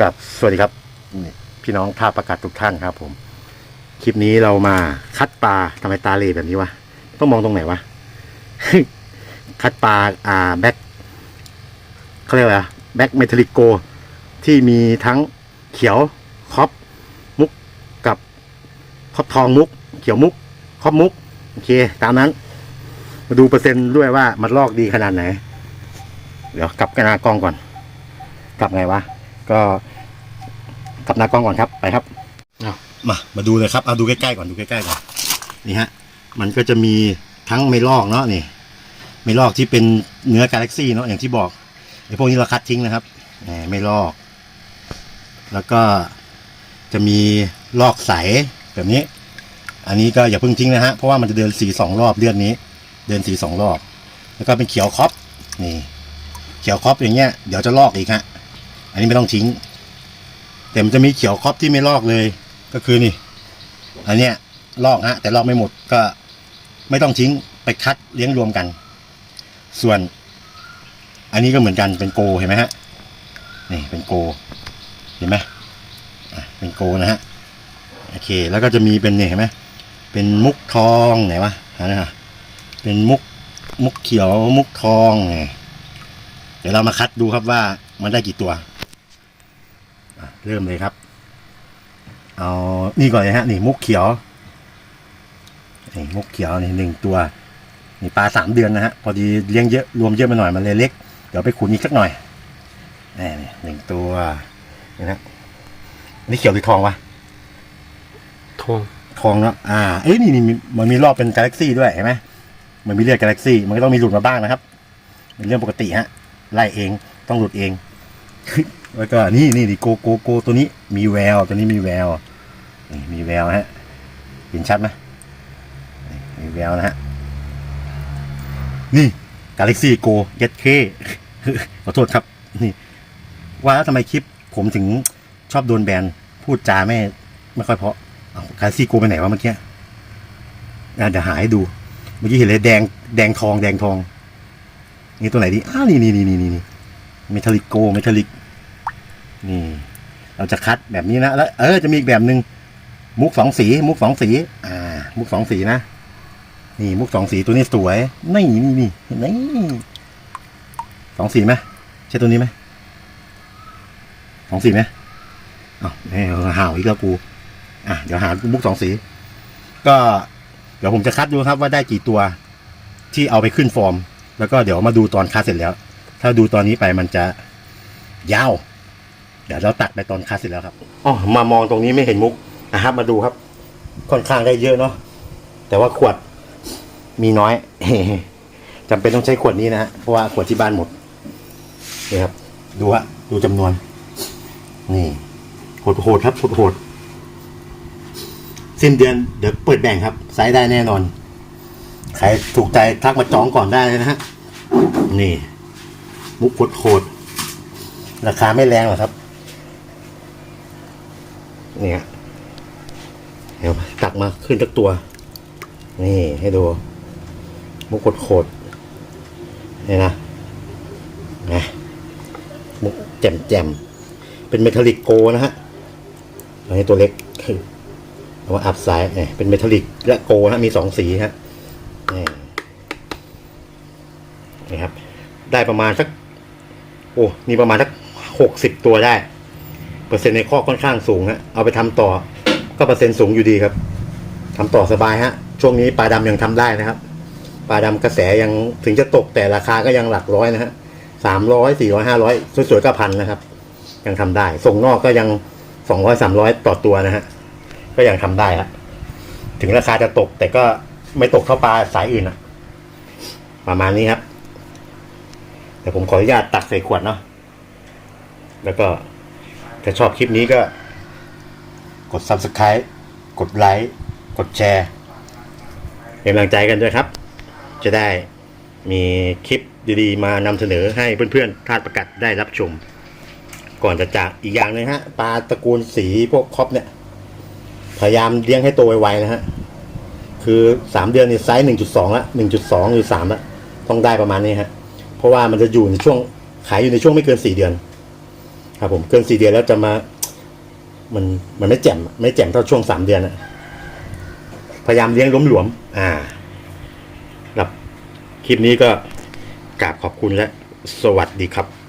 กับสวัสดีครับพี่น้องท่าประกาศทุกท่านครับ ผม คลิปนี้เรามาคัดปลาทำไมตาเหลแบบนี้วะต้องมองตรงไหนวะคัดปลาอ่าแบ็คเขาเรียกอะไรแบ็คเมทัลิโก ที่มีทั้งเขียวคอปมุกกับคอปทองมุก เขียวมุกคอปมุกโอเค ตามนั้น มาดูเปอร์เซ็นต์ด้วยว่ามันลอกดีขนาดไหน เดี๋ยวกลับกันหน้ากล้องก่อน กลับไงวะ ก็ กับหน้ากล้องก่อนครับไปครับเอามามาดูเลยครับเอาดูใกล้ๆก่อนดูใกล้ๆก่อนนี่ฮะ มันก็จะมีทั้งไม่ลอกเนาะนี่ไม่ลอกที่เป็นเนื้อกาแล็กซี่เนาะอย่างที่บอกไอ้พวกนี้เราคัดทิ้งนะครับไม่ลอก แล้วก็จะมีลอกใสแบบนี้ อันนี้ก็อย่าเพิ่งทิ้งนะฮะเพราะว่ามันจะเดินสีสองรอบเลือดนี้ เดินสีสองรอบ แล้วก็เป็นเขียวคอปนี่ เขียวครอบอย่างเงี้ยเดี๋ยวจะลอกอีกฮะอันนี้ไม่ต้องทิ้ง แต่มันจะมีเขียวครอบที่ไม่ลอกเลย ก็คือนี่ อันเนี้ยลอกฮะแต่ลอกไม่หมดก็ไม่ต้องทิ้งไปคัดเลี้ยงรวมกัน ส่วน อันนี้ก็เหมือนกันเป็นโกเห็นไหมฮะนี่เป็นโก เห็นไหมอะเป็นโกนะฮะโอเค แล้วก็จะมีเป็นเนี่ยเห็นไหมเป็นมุกทองไหนวะหาหน่อยฮะเป็นมุกมุกเขียวมุกทองไงเดี๋ยวเรามาคัดดูครับว่ามันได้กี่ตัว เริ่มเลยครับ เอานี่ก่อนเลยฮะ นี่มุกเขียวนี่มุกเขียวนี่หนึ่งตัว นี่ปลาสามเดือนนะฮะ พอดีเลี้ยงเยอะรวมเยอะไปหน่อยมันเลยเล็ก เดี๋ยวไปขุนอีกสักหน่อยนี่นี่หนึ่งตัวนี่นะนี่เขียวหรือทองวะทองทองเนาะอ่า เอ้ยนี่นี่มีมันมีรอบเป็นกาแล็กซี่ด้วยเห็นไหมมันมีเลือดกาแล็กซี่มันก็ต้องมีหลุดมาบ้างนะครับเป็นเรื่องปกติฮะไล่เองต้องหลุดเอง แล้วก็นี่นี่นี่โกโกโกตัวนี้มีแววตัวนี้มีแววนี่มีแววฮะเห็นชัดไหมมีแววนะฮะนี่กาแล็กซี่โกเย็ดเคขอโทษครับ นี่ว่าแล้วทำไมคลิปผมถึงชอบโดนแบนพูดจาไม่ไม่ค่อยเพราะเอาคาซี่โกไปไหนวะเมื่อกี้เดี๋ยวหาให้ดูเมื่อกี้เห็นเลยแดงแดงทองแดงทองนี่ตัวไหนดีอ้าวนี่นี่นี่นี่นี่เมทัลลิกโกเมทัลลิก นี่ เราจะคัดแบบนี้นะแล้วเออจะมีอีกแบบหนึ่งมุกสองสี มุกสองสี อ่า มุกสองสีนะนี่มุกสองสีตัวนี้สวยนี่นี่นี่เห็นไหมสองสีไหมใช่ตัวนี้ไหมสองสีไหมอ้าวแม่ห่าวอีกแล้วกูอะเดี๋ยวหามุกสองสี ก็เดี๋ยวผมจะคัดดูครับว่าได้กี่ตัวที่เอาไปขึ้นฟอร์ม แล้วก็เดี๋ยวมาดูตอนคัดเสร็จแล้ว ถ้าดูตอนนี้ไปมันจะยาว เดี๋ยวเราตัดไปตอนคัดเสร็จแล้วครับอ๋อมามองตรงนี้ไม่เห็นมุกนะครับมาดูครับ ค่อนข้างได้เยอะเนาะแต่ว่าขวดมีน้อยจำเป็นต้องใช้ขวดนี้นะฮะเพราะว่าขวดที่บ้านหมดนี่ครับ ดูฮะดูจำนวน นี่โหดโหดๆครับโหดโหดๆสิ้นเดือนเดี๋ยวเปิดแบ่งครับไซส์ได้แน่นอน ใครถูกใจทักมาจองก่อนได้เลยนะฮะนี่ มุกโหดโหดๆราคาไม่แรงหรอกครับ นี่ฮะเดี๋ยวตักมาขึ้นตักตัว นี่ให้ดูมุกโหดๆนี่นะนะมุกแจ่มแจ่มเป็นเมทัลลิกโกนะฮะอันนี้ตัวเล็กคือเอามาอับสายเนี่ยเป็นเมทัลลิกและโกนะมีสองสีฮะนี่นี่ครับ ได้ประมาณสัก โอ้ มีประมาณสักหกสิบตัวได้ เปอร์เซ็นต์ในข้อค่อนข้างสูงฮะเอาไปทำต่อก็เปอร์เซ็นต์สูงอยู่ดีครับทำต่อสบายฮะช่วงนี้ปลาดำยังทำได้นะครับปลาดำกระแสยังถึงจะตกแต่ราคาก็ยังหลักร้อยนะฮะสามร้อยสี่ร้อยห้าร้อยสวยๆก็พันนะครับ ยังทำได้ ส่งนอกก็ยังสองร้อยสามร้อยต่อตัวนะฮะก็ยังทำได้ฮะถึงราคาจะตกแต่ก็ไม่ตกเท่าปลาสายอื่นอะประมาณนี้ครับ แต่ผมขออนุญาตตักใส่ขวดเนาะแล้วก็ ถ้าชอบคลิปนี้ก็ กด subscribe กดไลค์กดแชร์เป็นกำลังใจกันด้วยครับ จะได้มีคลิปดีๆ มานำเสนอให้เพื่อนๆทาสประกัดได้รับชม ก่อนจะจากอีกอย่างหนึงฮะปลาตระกูลสีพวกครอปเนี่ย พยายามเลี้ยงให้โตไวๆนะฮะ คือสามเดือนนี่ไซส์หนึ่งจุดสองละหนึ่งจุดสองหรือสามละต้องได้ประมาณนี้ฮะ เพราะว่ามันจะอยู่ในช่วงขายอยู่ในช่วงไม่เกินสี่เดือน ครับผมเกินสี่เดือนแล้วจะมา มันมันไม่แจ่ม ไม่แจ่มเท่าช่วงสามเดือนอะพยายามเลี้ยงล้มหลวม อ่าครับคลิปนี้ก็กราบขอบคุณและ สวัสดีครับ